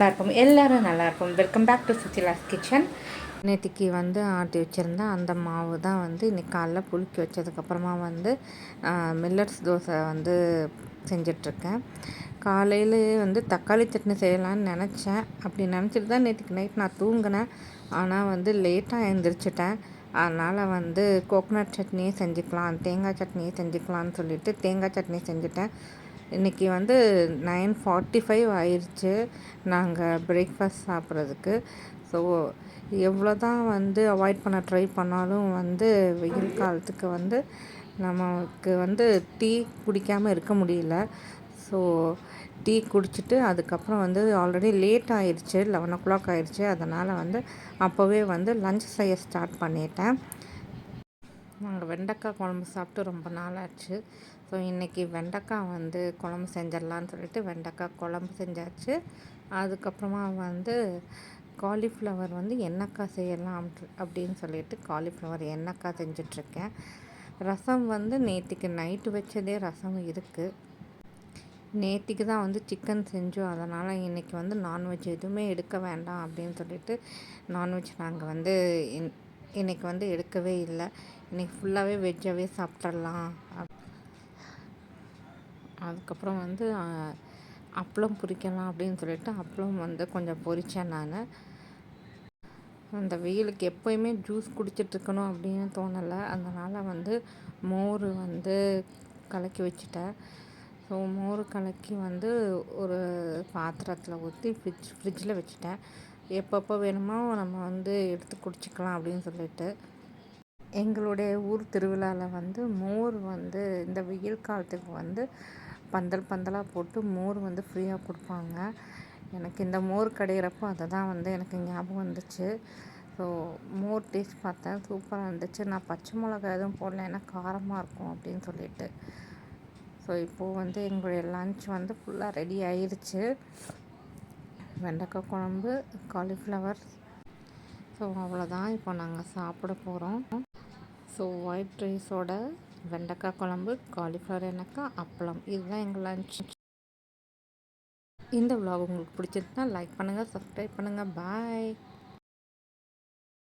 நல்லா இருக்கும் எல்லோரும் நல்லாயிருக்கும் welcome back to Suchila's kitchen நேற்றுக்கு வந்து ஆட்டி வச்சுருந்தேன் அந்த மாவு தான் வந்து இன்றைக்கி காலைல புளிக்கி வச்சதுக்கப்புறமா வந்து மில்லட்ஸ் தோசை வந்து செஞ்சிட்ருக்கேன். காலையிலேயே வந்து தக்காளி சட்னி செய்யலான்னு நினச்சேன். அப்படி நினச்சிட்டு தான் நேற்றுக்கு நைட் நான் தூங்கினேன். ஆனால் வந்து லேட்டாக எழுந்திரிச்சிட்டேன் அதனால் வந்து கோகனட் சட்னியே செஞ்சுக்கலாம் தேங்காய் சட்னியே செஞ்சுக்கலான்னு சொல்லிவிட்டு தேங்காய் சட்னி செஞ்சுட்டேன். இன்றைக்கி வந்து நைன் ஃபார்ட்டி ஃபைவ் ஆயிடுச்சு நாங்கள் பிரேக்ஃபாஸ்ட் சாப்பிட்றதுக்கு. ஸோ எவ்வளோ தான் வந்து அவாய்ட் பண்ண ட்ரை பண்ணாலும் வந்து வெயில் காலத்துக்கு வந்து நமக்கு வந்து டீ குடிக்காமல் இருக்க முடியல. ஸோ டீ குடிச்சிட்டு அதுக்கப்புறம் வந்து ஆல்ரெடி லேட் ஆயிடுச்சு லெவன் ஓ கிளாக் ஆயிடுச்சு அதனால் வந்து அப்போவே வந்து லஞ்ச் செய்ய ஸ்டார்ட் பண்ணிட்டேன். நாங்கள் வெண்டைக்காய் குழம்பு சாப்பிட்டு ரொம்ப நாள் ஆச்சு ஸோ இன்றைக்கி வெண்டைக்காய் வந்து குழம்பு செஞ்சிடலான்னு சொல்லிட்டு வெண்டைக்காய் குழம்பு செஞ்சாச்சு. அதுக்கப்புறமா வந்து காலிஃப்ளவர் வந்து எண்ணெய்க்காய் செய்யலாம் அப்படின்னு சொல்லிட்டு காலிஃப்ளவர் எண்ணெய்க்காய் செஞ்சிட்ருக்கேன். ரசம் வந்து நேற்றுக்கு நைட்டு வச்சதே ரசம் இருக்குது நேற்றுக்கு தான் வந்து சிக்கன் செஞ்சோம். அதனால் இன்றைக்கி வந்து நான்வெஜ் எதுவுமே எடுக்க வேண்டாம் அப்படின்னு சொல்லிட்டு நான்வெஜ் நாங்கள் வந்து இன்றைக்கி வந்து எடுக்கவே இல்லை. இன்றைக்கி ஃபுல்லாகவே வெஜ்ஜாகவே சாப்பிட்றலாம் அதுக்கப்புறம் வந்து அப்பளம் பொரிக்கலாம் அப்படின்னு சொல்லிட்டு அப்பளம் வந்து கொஞ்சம் பொரித்தேன் நான். அந்த வெயிலுக்கு எப்போயுமே ஜூஸ் குடிச்சிட்ருக்கணும் அப்படின்னு தோணலை. அதனால் வந்து மோர் வந்து கலக்கி வச்சுட்டேன். ஸோ மோர் கலக்கி வந்து ஒரு பாத்திரத்தில் ஊற்றி ஃப்ரிட்ஜ் ஃப்ரிட்ஜில் வச்சுட்டேன். எப்பப்போ வேணுமோ நம்ம வந்து எடுத்து குடிச்சிக்கலாம் அப்படின்னு சொல்லிட்டு. எங்களுடைய ஊர் திருவிழாவில் வந்து மோர் வந்து இந்த வெயில் காலத்துக்கு வந்து பந்தல் பந்தலாக போட்டு மோர் வந்து ஃப்ரீயாக கொடுப்பாங்க. எனக்கு இந்த மோர் கிடையிறப்போ அதை தான் வந்து எனக்கு ஞாபகம் வந்துச்சு. ஸோ மோர் டேஸ்ட் பார்த்தேன் சூப்பராக இருந்துச்சு. நான் பச்சை மிளகா எதுவும் போடல ஏன்னா காரமாக இருக்கும் அப்படின்னு சொல்லிட்டு. ஸோ இப்போது வந்து எங்களுடைய லன்ச் வந்து ஃபுல்லாக ரெடி ஆயிடுச்சு வெண்டைக்காய் குழம்பு காலிஃப்ளவர் ஸோ அவ்வளோதான் இப்போ நாங்கள் சாப்பிட போகிறோம் ஸோ ஒயிட் ரைஸோட வெண்டைக்காய் குழம்பு காலிஃப்ளவர் எண்ணெய்க்காய் அப்பளம். இதுதான் எங்கள் லன்ச் இந்த விலாக் உங்களுக்கு பிடிச்சிருந்தா லைக் பண்ணுங்கள் சப்ஸ்கிரைப் பண்ணுங்கள் பாய்